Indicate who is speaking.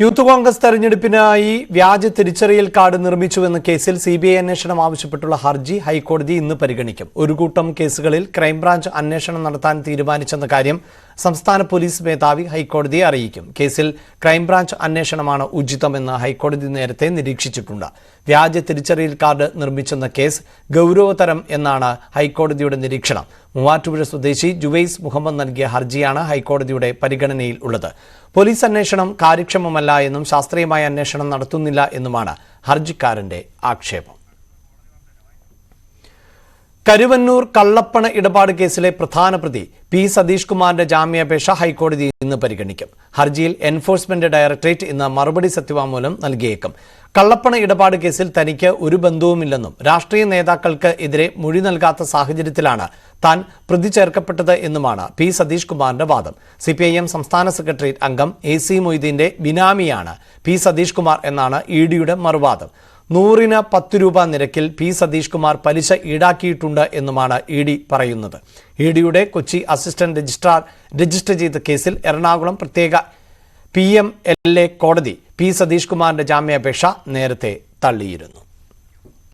Speaker 1: Youth Congress തെരഞ്ഞെടുപ്പിനായി വ്യാജ തിരിച്ചറിയൽ card നിർമ്മിച്ചുവെന്ന കേസിൽ സി ബി ഐ അന്വേഷണം ആവശ്യപ്പെട്ടുള്ള ഹർജി ഹൈക്കോടതി ഇന്ന് പരിഗണിക്കും. ഒരു കൂട്ടം കേസുകളിൽ ക്രൈംബ്രാഞ്ച് അന്വേഷണം നടത്താൻ തീരുമാനിച്ചെന്ന കാര്യം സംസ്ഥാന പോലീസ് മേധാവി ഹൈക്കോടതിയെ അറിയിക്കും. കേസിൽ ക്രൈംബ്രാഞ്ച് അന്വേഷണമാണ് ഉചിതമെന്ന് ഹൈക്കോടതി നേരത്തെ നിരീക്ഷിച്ചിട്ടുണ്ട്. വ്യാജ തിരിച്ചറിയൽ കാർഡ് നിർമ്മിച്ചെന്ന കേസ് ഗൗരവതരം എന്നാണ് ഹൈക്കോടതിയുടെ നിരീക്ഷണം. മൂവാറ്റുപുഴ സ്വദേശി ജുവൈസ് മുഹമ്മദ് നൽകിയ ഹർജിയാണ് ഹൈക്കോടതിയുടെ പരിഗണനയിൽ ഉള്ളത്. പോലീസ് അന്വേഷണം കാര്യക്ഷമമല്ല എന്നും ശാസ്ത്രീയമായ അന്വേഷണം നടത്തുന്നില്ല എന്നുമാണ് ഹർജിക്കാരന്റെ ആക്ഷേപം. കരുവന്നൂർ കള്ളപ്പണ ഇടപാട് കേസിലെ പ്രധാന പ്രതി പി സതീഷ് കുമാറിന്റെ ജാമ്യാപേക്ഷ ഹൈക്കോടതി ഇന്ന് പരിഗണിക്കും. ഹർജിയിൽ എൻഫോഴ്സ്മെന്റ് ഡയറക്ടറേറ്റ് ഇന്ന് മറുപടി സത്യവാങ്മൂലം നൽകിയേക്കും. കള്ളപ്പണ ഇടപാട് കേസിൽ തനിക്ക് ഒരു ബന്ധവുമില്ലെന്നും രാഷ്ട്രീയ നേതാക്കൾക്ക് എതിരെ മൊഴി നൽകാത്ത സാഹചര്യത്തിലാണ് താൻ പ്രതി ചേർക്കപ്പെട്ടത് എന്നുമാണ് പി സതീഷ് കുമാറിന്റെ വാദം. സി സംസ്ഥാന സെക്രട്ടേറിയറ്റ് അംഗം എ സി മൊയ്തീന്റെ ബിനാമിയാണ് പി സതീഷ് കുമാർ എന്നാണ് ഇ ഡിയുടെ മറുവാദം. നൂറിന് പത്ത് രൂപ നിരക്കിൽ പി സതീഷ് കുമാർ പലിശ ഈടാക്കിയിട്ടുണ്ട് എന്നുമാണ് ഇ ഡി പറയുന്നത്. ഇ ഡിയുടെ കൊച്ചി അസിസ്റ്റന്റ് രജിസ്ട്രാർ രജിസ്റ്റർ ചെയ്ത കേസിൽ എറണാകുളം പ്രത്യേക പി എം എൽ എ കോടതി പി സതീഷ് കുമാറിന്റെ ജാമ്യാപേക്ഷ നേരത്തെ തള്ളിയിരുന്നു.